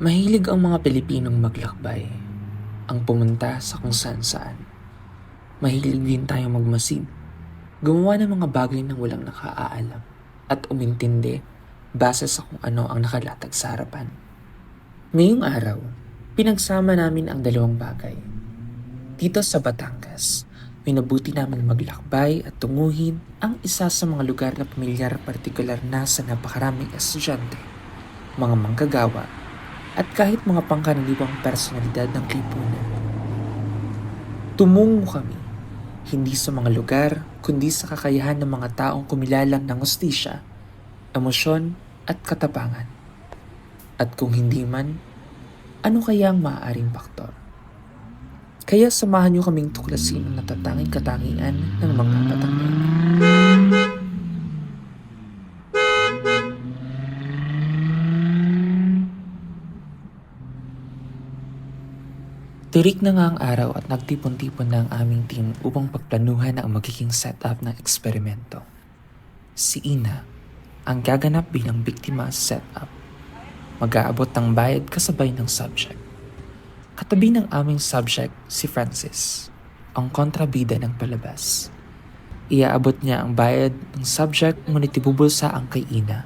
Mahilig ang mga Pilipinong maglakbay, ang pumunta sa kung saan saan. Mahilig din tayong magmasid, gumawa ng mga bagay na walang nakaaalam, at umintindi base sa kung ano ang nakalatag sa harapan. Ngayong araw, pinagsama namin ang dalawang bagay. Dito sa Batangas, minabuti namin maglakbay at tunguhin ang isa sa mga lugar na pamilyar partikular na sa napakaraming estudyante, mga manggagawa, at kahit mga pangkaraniwang personalidad ng lipunan. Tumungo kami, hindi sa mga lugar, kundi sa kakayahan ng mga taong kumilalang ng hostisya, emosyon at katapangan. At kung hindi man, ano kaya ang maaaring faktor? Kaya samahan niyo kaming tuklasin ang natatanging katangian ng mga Batangan. Tirik na nga ang araw at nagtipon-tipon na ang aming team upang pagplanuhan ang magiging setup ng eksperimento. Si Ina, ang gaganap bilang biktima sa setup. Mag-aabot ng bayad kasabay ng subject. Katabi ng aming subject si Francis, ang kontrabida ng palabas. Iaabot niya ang bayad ng subject ngunit ibubulsa ang kay Ina.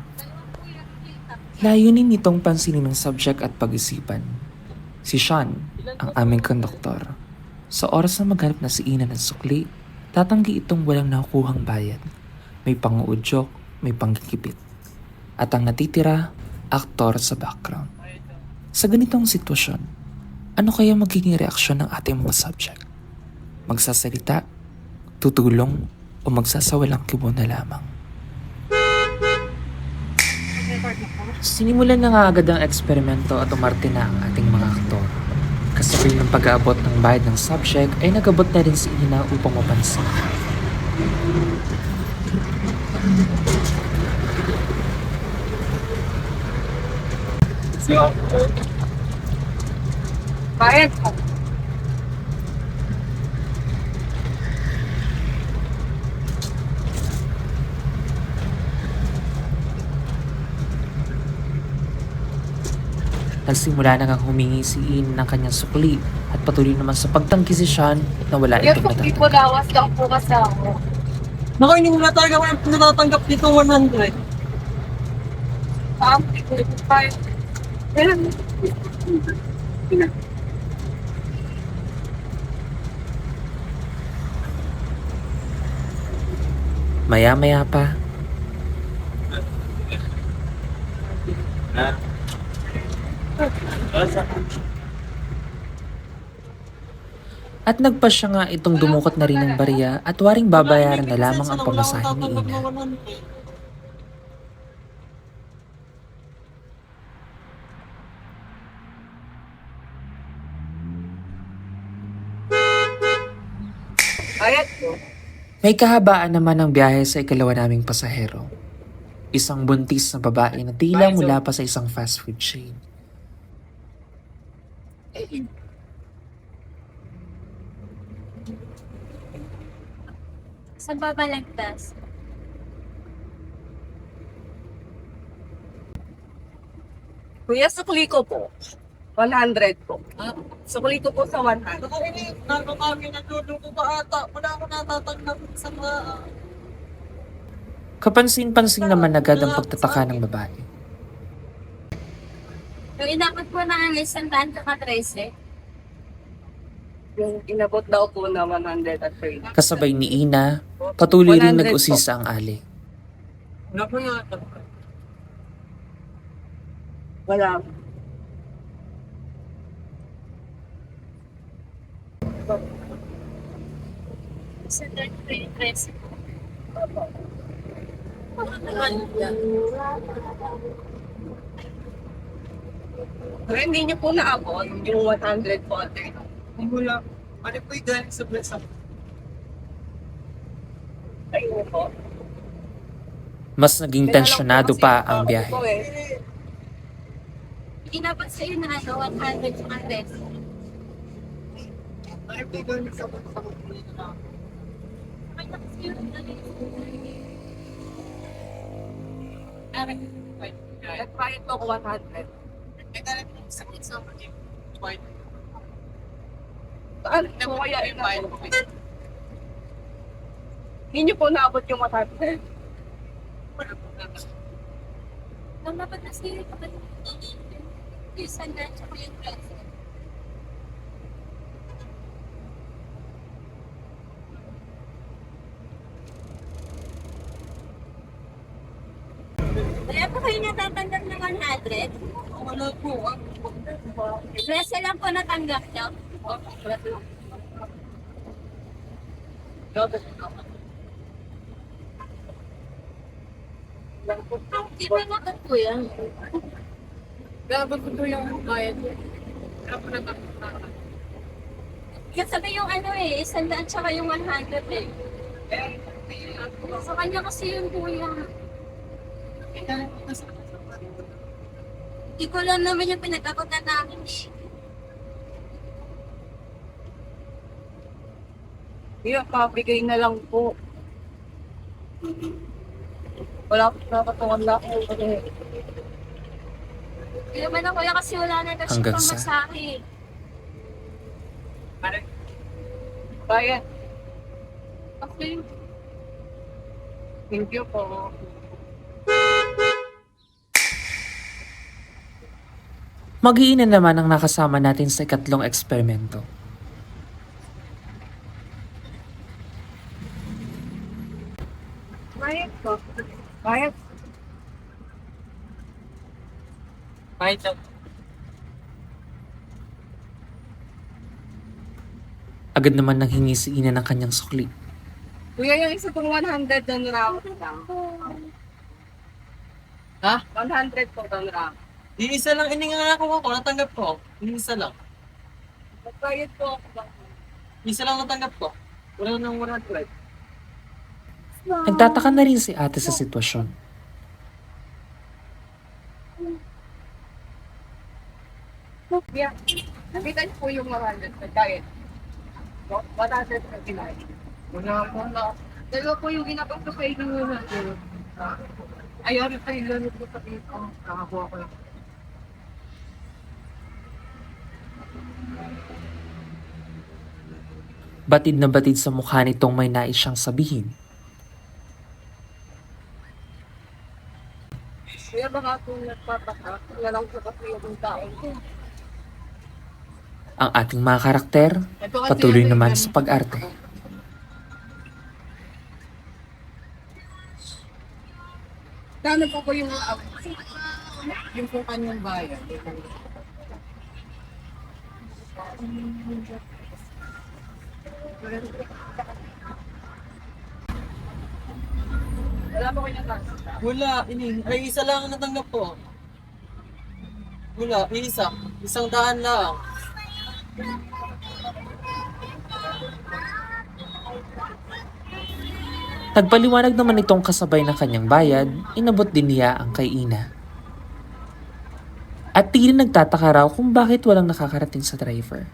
Layunin nitong pansinin ng subject at pag-isipan. Si Sean, ang aming konduktor. Sa oras na maghanap na si Ina ng sukli, tatanggi itong walang nakukuhang bayad. May panguudyok, may panggigipit. At ang natitira, aktor sa background. Sa ganitong sitwasyon, ano kaya magiging reaksyon ng ating mga subject? Magsasalita, tutulong, o magsasawalang kibo na lamang? Sinimulan na nga agad ang eksperimento at umarte na ang ating. Kasabay ng pag-aabot ng bayad ng subject ay nagabot na rin si Ina upang mapansin. Bayad Nagsimula na nga humingi si In ng kanyang sukli at patuloy naman sa pagtangki si Sean na wala Yan itong po, di natatanggap. po lawas lang po kasi ako. Naku, hindi mo na talaga ako natatanggap dito 100. Saan? Di ko rin tayo. Yan. Maya-maya pa, at nagpa siya nga itong dumukot na rin ng barya at waring babayaran na lamang ang pamasahe ni Ina. May kahabaan naman ang biyahe sa ikalawa naming pasahero. Isang buntis na babae na tila mula pa sa isang fast food chain. Saan ba balagtas? Kuya, sukli ko po. 100 po. Ah. Sukli ko po sa 100. Naku, ini, naku kami nagduduko pa ata. Wala ako natatanggap sa mga... Kapansin-pansin naman agad ang pagtataka ng babae. Yung inabot po na ang isang daan ka 13. Yung inabot daw po na 100 at 30. Kasabay ni Ina, patuloy rin 100 po. nag-usisa ang ali. Naku nga. Wala. Isang daan ka 13. Pero hindi niyo po naabot yung 100 po. Hindi mo lang. Ano po yung galing sa bulsa? Kayo po. Mas naging tensyonado pa ang biyahe. Eh. Inapat sa iyo na ano, 100, 100. Ano po yung galing sa bulsa? Nagbayad po ako 100. Sakit sa pagiging buhay. Ano po kaya yung mind? Hindi niyo po naabot yung mata. Wala po na. Nang dapat kasi kapatid yung sandal sa yung. Kaya pa kayo natatandang na 100? Wala po. Bracelet lang po natanggap nyo? Di ba nakat po yan? Grabe ko to yung bayad. Kasabay yung ano eh, isang daan tsaka yung 100 eh. Sa kanya kasi yung kuya. Hindi ko lang naman yung pinag-abutan namin. Kuya, pabigay na lang po. Wala po na ako. Kasi Hindi naman ako kuya kasi wala na daw siya Hanggang pang sa- masahe. Kaya, Okay. thank you po. Magiinan naman ang nakasama natin sa ikatlong eksperimento. Bayad po. Bayad. Bayad daw. Agad naman nang hingi si Ina ng kanyang sukli. Kuya, yung isa pong 100 doon round lang. Ha? 100 po doon round. Yung isa lang ininga ko ako, natanggap ko. Yung isa lang. Magbayad po ako. Yung isa lang natanggap ko. Wala nang 100. Nagtataka na rin si ate sa sitwasyon. Kuya, nakita niyo po yung 100 Magbayad. 100 na kinay. Wala po na. Dalawa po yung ginapag ko sa inyo na. Ayaw rin tayo lang ito sa dito. Nakakuha ko yung Batid na batid sa mukha nitong may nais siyang sabihin. Kuya, baka kung nagpapaka, wala lang po kasi yung taon ko. Ang ating mga karakter, patuloy naman sa pag-arte. Kano po po yung uh, yung po kanyang bayan? Wala po kanyang tax. Wala, ining. Ay, isa lang ang natanggap ko. Wala, isa. Isang daan lang. Nagpaliwanag naman itong kasabay ng kanyang bayad, inabot din niya ang kay Ina. At tila nagtataka raw kung bakit walang nakakarating sa driver.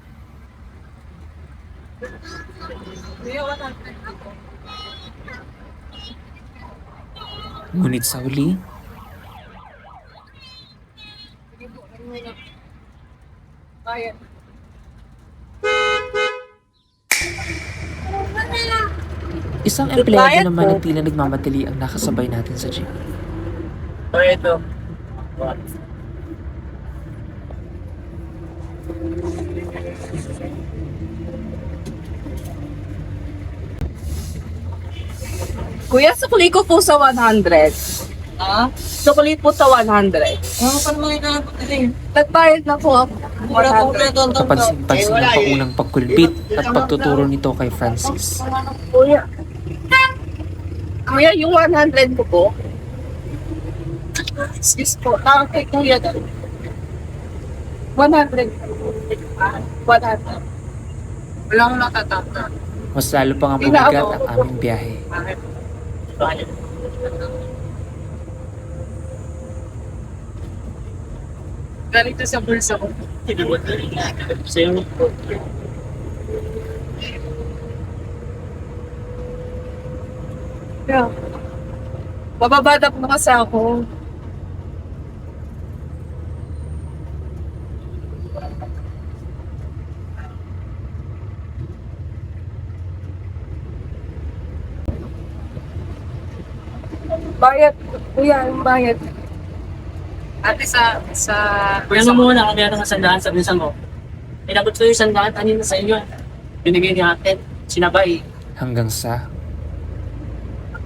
Kuya, 100 po. Ngunit sa muna. Bayan. isang empleyado naman na tila nagmamadali ang nakasabay natin sa jeep. ito. Kuya, sukli ko po sa 100. Ha? Sukli po sa 100. Ano pa naman yung ko din? Nagbayad na po ako. Wala ko 100. ito ang tanggap. Kapansin-pansin ang paunang pagkulbit at pagtuturo nito kay Francis. Kuya. Kuya, yung 100 ko po. Excuse po. Tawag kay Kuya doon. 100. 100. Wala akong natatanda. Mas lalo pa nga bumigat ang aming biyahe. Ganito sa bulsa ko. Sa'yo. Yeah. Bababada po kasi. Bayad. Kuya, yung bayad. Ate sa... sa... Kuya mo muna, kami natin sa sandaan, sabi sa mo. Inabot ko yung sandaan, kanina sa inyo. Binigay ni ate, sinabay. Hanggang sa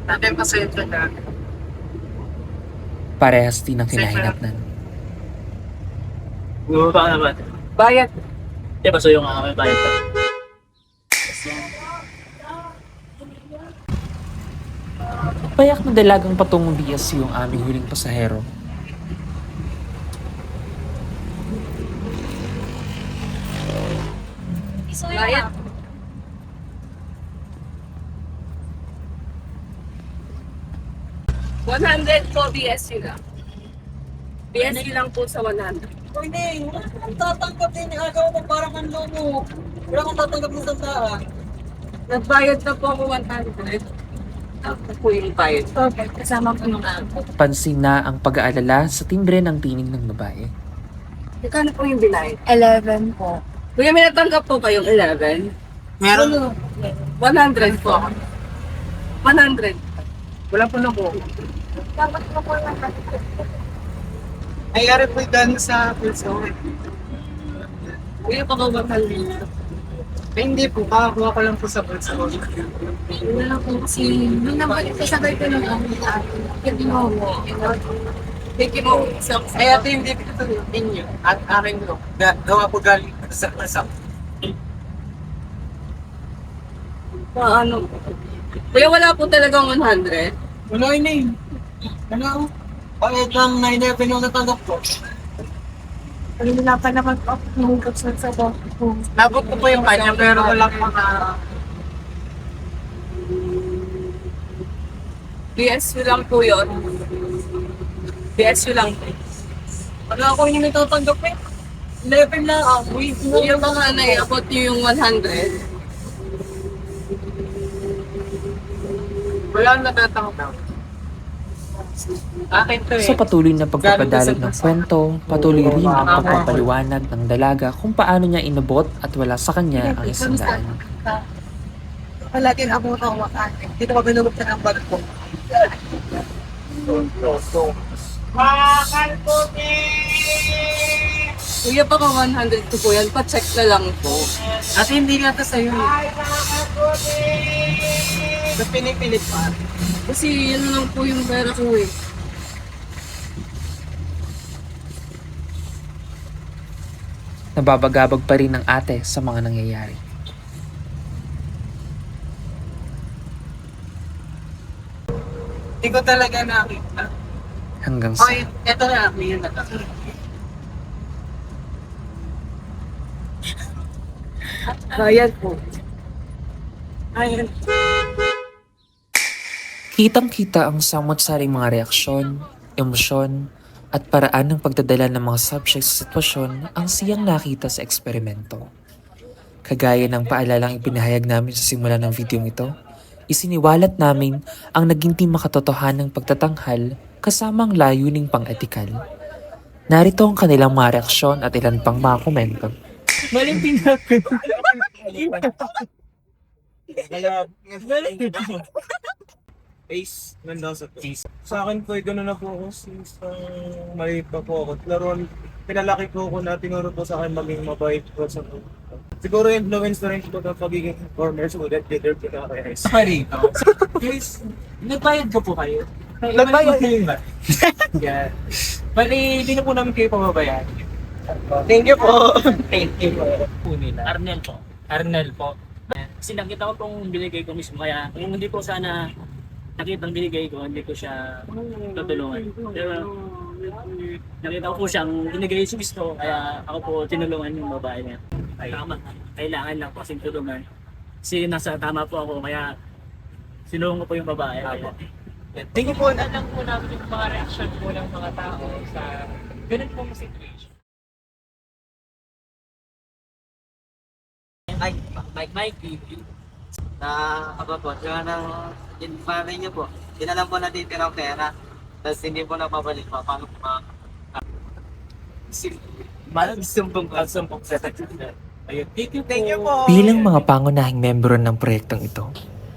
Ate, pasensya na. parehas din ang kinahinatnan. Bumaba naman. Bayad. Di ba so yung uh, may bayad ka? Payak na dalagang patungong BSC yung aming huling pasahero. Bayad. One hundred po BSC lang. BSC lang po sa 100. Hindi, wala kang tatanggap din. Agaw mo parang ang lomo. Wala kang tatanggap ng sandaan. Nagbayad na po ako 100. Ako po yung bayad. Okay, kasama ko yung ako. Pansin na ang pag-aalala sa timbre ng tinig ng babae. Magkano po yung binayad? 11 po. Kuya, may natanggap po kayong 11? Meron. 100 po. 100. Wala po na po. Nangyari po galing sa pulso. Kuya, pakawakan dito. Eh, hindi po. Kakakuha ko lang po sa pulso. Wala po kasi, nung naman kasabay ko lang ang ate. Hindi mo mo. Thank you mo. So, Ay, ate, hindi ko ito inyo. At akin ko. Ga- Gawa po galing sa sa ano? Kuya, wala po talagang 100. Wala yun eh. Ano? Bakit lang 9-11 yung natanggap ko? Wala pa naman po ako nung sa sa ko. Nabot ko po yung kanya pero walang mga... BSU lang po yun. BSU lang po. Wala ako yung natatanggap eh. 11 na ako. Yung mga naiabot niyo yung 100. Wala na natatanggap. Akin to eh. Sa patuloy na pagpapadalog ng kwento, patuloy rin ang pagpapaliwanag ng dalaga kung paano niya inabot at wala sa kanya ang isang daan. Palagi na ako nakawakan. Dito ko binulog sa ng bag ko. Bakal po Kuya, baka 100 ko po yan. Pa-check na lang po. At hindi nga ito sa'yo eh. Ba't pinipilit pa? Kasi yun lang po yung pera ko eh. Nababagabag pa rin ng ate sa mga nangyayari. Hindi ko talaga nakita. Hanggang sa Okay, eto na ako yun na Bayad po. Ayun. Kitang-kita ang samot-saring mga reaksyon, emosyon, at paraan ng pagdadala ng mga subject sa sitwasyon ang siyang nakita sa eksperimento. Kagaya ng paalalang ipinahayag namin sa simula ng video ito, isiniwalat namin ang naging di makatotohanang pagtatanghal kasama ang layuning pang-etikal. Narito ang kanilang mga reaksyon at ilan pang mga komento. Maling pinapin. Ace Mendoza po. Sa akin po, eh, gano'n na po ako since uh, maliit pa po ako. Laruan, pinalaki po ako na tinuro po sa akin maging mabait po sa po. Siguro influence na rin po ng pagiging former student leader po na kaya is. Sorry. Guys, nagbayad ko po kayo. Nagbayad kayo ba? Yan. Bali, hindi na po namin kayo pababayaan. Thank you po! Thank you po. Po nila. Arnel po. Arnel po. Kasi nakita ko pong binigay ko mismo. Kaya kung hindi ko sana nakita ang binigay ko, hindi ko siya tutulungan. Pero nakita ko po siyang binigay si gusto. Kaya ako po tinulungan yung babae niya. Ay, tama. Kailangan lang po kasing tulungan. Kasi nasa tama po ako. Kaya sinulong ko po yung babae. Thank you po. Alam po namin yung mga reaction po ng mga tao sa ganun pong situation. Mike, Mike, Mike, na apa po, yung ng infari niyo po, yun na lang po natitirang pera, tapos hindi po napabalik pa, paano po ma- Magsumbong ko. Magsumbong sa Ayun, thank you po. Thank you po. Bilang mga pangunahing membro ng proyektong ito,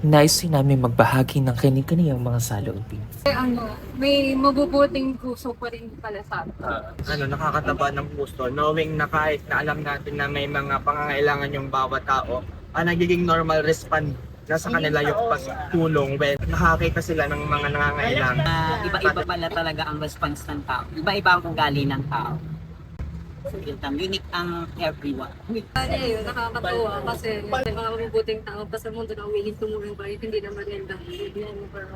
nais din namin magbahagi ng kani-kaniyang mga saloobin. Eh, ano, may mabubuting puso pa rin pala sa atin. ano, nakakataba ng puso, knowing na kahit na alam natin na may mga pangangailangan yung bawat tao, ang nagiging normal respond na sa kanila yung pagtulong when nakakita sila ng mga nangangailangan. Ah, iba-iba pala talaga ang response ng tao. Iba-iba ang ugali ng tao. So, yun tam, unique ang everyone. Ano yun, nakakatawa kasi may mga mabubuting tao pa sa mundo na umihinto mo yung bayad, hindi na magandang yan. Pero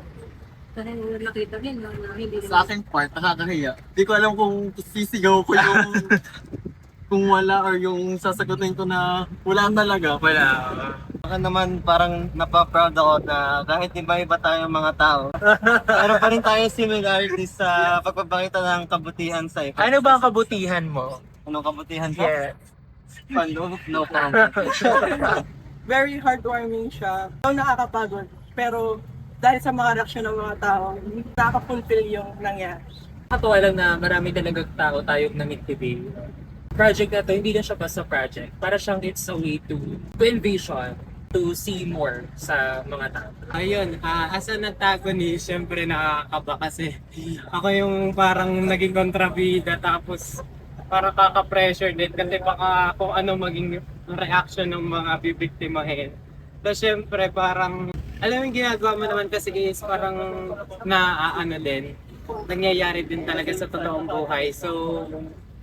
dahil nakita rin na hindi Sa akin part, nakakahiya. Di ko alam kung sisigaw ko yung kung wala or yung sasagutin ko na wala talaga. Wala. Baka naman parang napaproud ako na kahit iba-iba tayong mga tao, meron pa rin tayong similarities sa pagpapakita ng kabutihan sa iba. Ano ba ang kabutihan mo? Anong kabutihan ko? Yeah. Ano? No comment. Very heartwarming siya. So, nakakapagod. Pero dahil sa mga reaksyon ng mga tao, nakaka-fulfill yung nangyari. Nakakatawa lang na marami talagang tao tayong today. Project na to, hindi na siya basta project. Para siyang it's a way to, to envision, to see more sa mga tao. Ayun, ah as an antagonist, syempre nakakaba kasi ako yung parang naging kontrabida tapos para kaka-pressure din kasi baka kung ano maging reaction ng mga bibiktimahin. So syempre parang, alam mo yung ginagawa mo naman kasi is parang na ano din, nangyayari din talaga sa totoong buhay. So,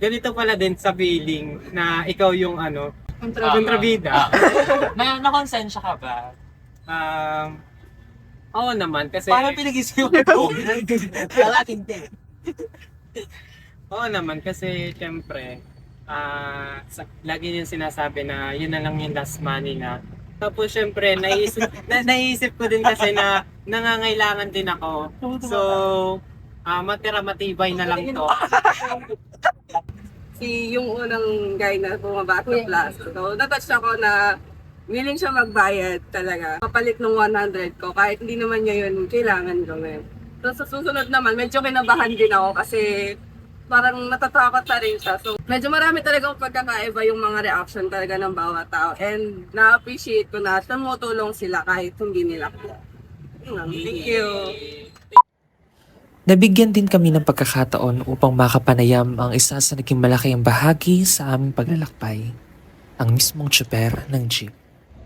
ganito pala din sa feeling na ikaw yung ano, kontrabida. Na, na-consensya ka ba? Um, oo naman kasi... Parang pinag-isipan ko. Wala, hindi. Oo naman, kasi syempre, ah sa, lagi yung sinasabi na yun na lang yung last money na. Tapos syempre, naisip, na, naisip ko din kasi na nangangailangan din ako. So, ah matira matibay na lang to. Si yung unang guy na bumaba sa plus. So, natouch ako na willing siya magbayad talaga. Kapalit ng 100 ko, kahit hindi naman niya yun kailangan gawin. So, sa susunod naman, medyo kinabahan din ako kasi parang natatakot na rin siya. So, medyo marami talaga pagkakaiba yung mga reaction talaga ng bawat tao. And na-appreciate ko na tumutulong sila kahit hindi nila. Lang. Thank you. Nabigyan din kami ng pagkakataon upang makapanayam ang isa sa naging malaking bahagi sa aming paglalakbay, ang mismong tsuper ng jeep.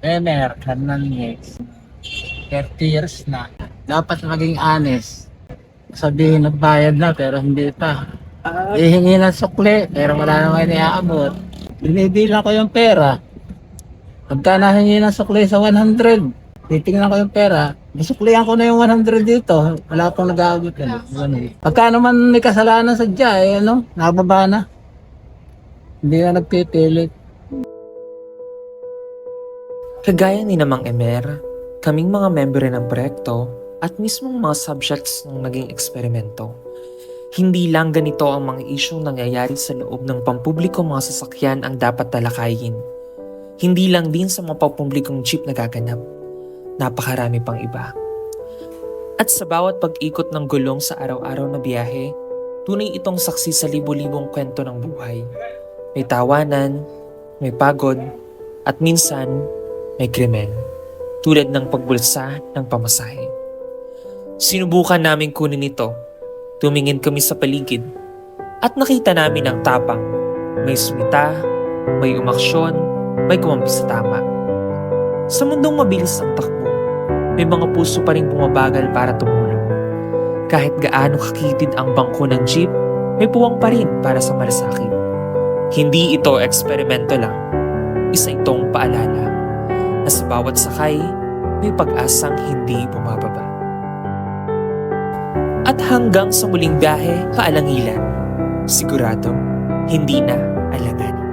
Emer Hernandez. 30 years na. Dapat maging honest. Sabihin nagbayad na pero hindi pa. Ihingi ng sukli pero wala naman iaabot. Binibilang ko yung pera. Pagka nahingi ng sukli sa 100, titingnan ko yung pera. Masuklihan ko na yung 100 dito. Wala pang nag-aabot. Ganun. Pagka naman may kasalanan sa dya, eh, ano, nababa na. Hindi na nagpipilit. Kagaya ni namang Emer, kaming mga member ng proyekto at mismong mga subjects ng naging eksperimento. Hindi lang ganito ang mga isyong nangyayari sa loob ng pampubliko mga sasakyan ang dapat talakayin. Hindi lang din sa mga pampublikong jeep nagaganap. Napakarami pang iba. At sa bawat pag-ikot ng gulong sa araw-araw na biyahe, tunay itong saksi sa libu-libong kwento ng buhay. May tawanan, may pagod, at minsan may krimen, tulad ng pagbulsa ng pamasahe. Sinubukan namin kunin ito. Tumingin kami sa paligid at nakita namin ang tapang. May sumita, may umaksyon, may kumampi sa tama. Sa mundong mabilis ang takbo, may mga puso pa rin bumabagal para tumulong. Kahit gaano kakitid ang bangko ng jeep, may puwang pa rin para sa malasakit. Hindi ito eksperimento lang. Isa itong paalala na sa bawat sakay, may pag-asang hindi bumababa. At hanggang sa muling biyahe, paalangilan. Sigurado, hindi na alaga.